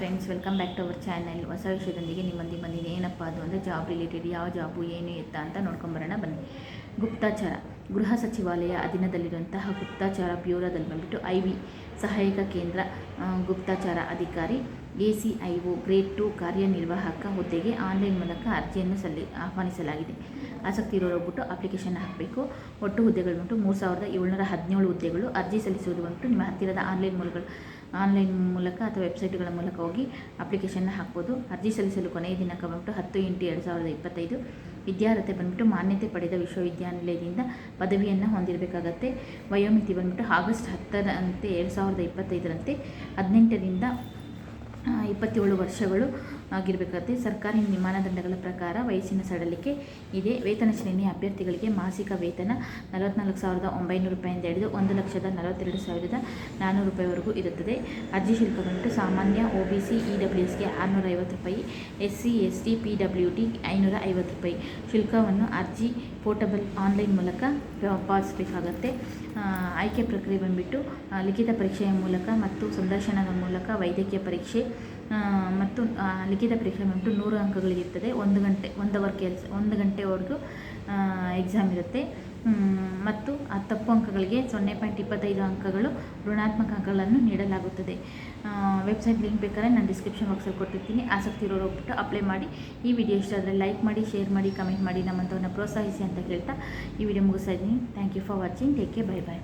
Friends welcome back to our channel ಹೊಸ ವಿಷಯದೊಂದಿಗೆ ನಿಮ್ಮಲ್ಲಿ ಬಂದಿದೆ ಏನಪ್ಪ ಅದು ಅಂದರೆ ಜಾಬ್ ರಿಲೇಟೆಡ್ ಯಾವ ಜಾಬು ಏನು ಎತ್ತ ಅಂತ ನೋಡ್ಕೊಂಬರೋಣ ಬನ್ನಿ. ಗುಪ್ತಾಚಾರ. ಗೃಹ ಸಚಿವಾಲಯ ಅಧೀನದಲ್ಲಿರುವಂತಹ ಗುಪ್ತಾಚಾರ ಬ್ಯೂರೋದಲ್ಲಿ ಬಂದ್ಬಿಟ್ಟು ಐ ವಿ ಸಹಾಯಕ ಕೇಂದ್ರ ಗುಪ್ತಚಾರ ಅಧಿಕಾರಿ, A C I O grade two ಕಾರ್ಯನಿರ್ವಾಹಕ ಹುದ್ದೆಗೆ ಆನ್ಲೈನ್ ಮೂಲಕ ಅರ್ಜಿಯನ್ನು ಸಲ್ಲಿ, ಆಹ್ವಾನಿಸಲಾಗಿದೆ. ಆಸಕ್ತಿ ಇರೋರು ಹೋಗ್ಬಿಟ್ಟು ಅಪ್ಲಿಕೇಶನ್ ಹಾಕಬೇಕು. ಒಟ್ಟು ಹುದ್ದೆಗಳು ಬಂದು ಮೂರು ಸಾವಿರದ ಏಳ್ನೂರ ಹದಿನೇಳು ಹುದ್ದೆಗಳು ಅರ್ಜಿ ಸಲ್ಲಿಸುವುದು ಬಂದು ನಿಮ್ಮ ಹತ್ತಿರದ ಆನ್ಲೈನ್ ಮೂಲಗಳು, ಆನ್ಲೈನ್ ಮೂಲಕ ಅಥವಾ ವೆಬ್ಸೈಟ್ಗಳ ಮೂಲಕ ಹೋಗಿ ಅಪ್ಲಿಕೇಶನ್ನ ಹಾಕ್ಬೋದು. ಅರ್ಜಿ ಸಲ್ಲಿಸಲು ಕೊನೆಯ ದಿನಾಂಕ ಬಂದ್ಬಿಟ್ಟು ಹತ್ತು ಎಂಟು ಎರಡು ಸಾವಿರದ ಇಪ್ಪತ್ತೈದು. ವಿದ್ಯಾರ್ಹತೆ ಬಂದ್ಬಿಟ್ಟು ಮಾನ್ಯತೆ ಪಡೆದ ವಿಶ್ವವಿದ್ಯಾನಿಲಯದಿಂದ ಪದವಿಯನ್ನು ಹೊಂದಿರಬೇಕಾಗತ್ತೆ. ವಯೋಮಿತಿ ಬಂದ್ಬಿಟ್ಟು ಆಗಸ್ಟ್ ಹತ್ತರಂತೆ ಎರಡು ಸಾವಿರದ ಇಪ್ಪತ್ತೈದರಂತೆ. ಹದಿನೆಂಟರಿಂದ ಇಪ್ಪತ್ತೇಳು ವರ್ಷಗಳು. ಆಗಿರಬೇಕಾಗುತ್ತೆ ಸರ್ಕಾರಿ ಮಾನದಂಡಗಳ ಪ್ರಕಾರ ವಯಸ್ಸಿನ ಸಡಲಿಕೆ ಇದೆ. ವೇತನ ಶ್ರೇಣಿ ಅಭ್ಯರ್ಥಿಗಳಿಗೆ ಮಾಸಿಕ ವೇತನ ನಲವತ್ನಾಲ್ಕು ಸಾವಿರದ ಒಂಬೈನೂರು ರೂಪಾಯಿಂದ ಹಿಡಿದು ಒಂದು ಲಕ್ಷದ ನಲವತ್ತೆರಡು ಸಾವಿರದ ನಾನ್ನೂರು ರೂಪಾಯಿವರೆಗೂ ಇರುತ್ತದೆ. ಅರ್ಜಿ ಶುಲ್ಕ ಬಂದು ಸಾಮಾನ್ಯ O B C, E W ಎಸ್ಗೆ ಆರುನೂರ ಐವತ್ತು ರೂಪಾಯಿ, S C, S T, P W T ಐನೂರ ಐವತ್ತು ರೂಪಾಯಿ. ಶುಲ್ಕವನ್ನು ಅರ್ಜಿ ಪೋರ್ಟಬಲ್ ಆನ್ಲೈನ್ ಮೂಲಕ ಪಾವತಿಸಬೇಕಾಗತ್ತೆ ಆಯ್ಕೆ ಪ್ರಕ್ರಿಯೆ ಬಂದುಬಿಟ್ಟು ಲಿಖಿತ ಪರೀಕ್ಷೆಯ ಮೂಲಕ ಮತ್ತು ಸಂದರ್ಶನದ ಮೂಲಕ ವೈದ್ಯಕೀಯ ಪರೀಕ್ಷೆ ಮತ್ತು ಲಿಖಿತ ಪರೀಕ್ಷೆ ಬಂದ್ಬಿಟ್ಟು ನೂರು ಅಂಕಗಳಿಗಿರ್ತದೆ ಒಂದು ಗಂಟೆ, ಒಂದು ಅವರ್ ಕೆಲಸ, ಒಂದು ಗಂಟೆವರೆಗೂ ಎಕ್ಸಾಮ್ ಇರುತ್ತೆ. ಮತ್ತು ಆ ತಪ್ಪು ಅಂಕಗಳಿಗೆ ಸೊನ್ನೆ ಪಾಯಿಂಟ್ ಇಪ್ಪತ್ತೈದು ಅಂಕಗಳು ಋಣಾತ್ಮಕ ಅಂಕಗಳನ್ನು ನೀಡಲಾಗುತ್ತದೆ. ವೆಬ್ಸೈಟ್ ಲಿಂಕ್ ಬೇಕಾದ್ರೆ ನಾನು ಡಿಸ್ಕ್ರಿಪ್ಷನ್ ಬಾಕ್ಸಲ್ಲಿ ಕೊಟ್ಟಿರ್ತೀನಿ. ಆಸಕ್ತಿ ಇರೋರು ಹೋಗ್ಬಿಟ್ಟು ಅಪ್ಲೈ ಮಾಡಿ. ಈ ವಿಡಿಯೋ ಇಷ್ಟ ಆದರೆ ಲೈಕ್ ಮಾಡಿ ಶೇರ್ ಮಾಡಿ ಕಮೆಂಟ್ ಮಾಡಿ, ನಮ್ಮಂಥವ್ರನ್ನ ಪ್ರೋತ್ಸಾಹಿಸಿ ಅಂತ ಹೇಳ್ತಾ ಈ ವಿಡಿಯೋ ಮುಗಿಸ್ತಾ ಇದ್ದೀನಿ. Thank you for watching take care bye bye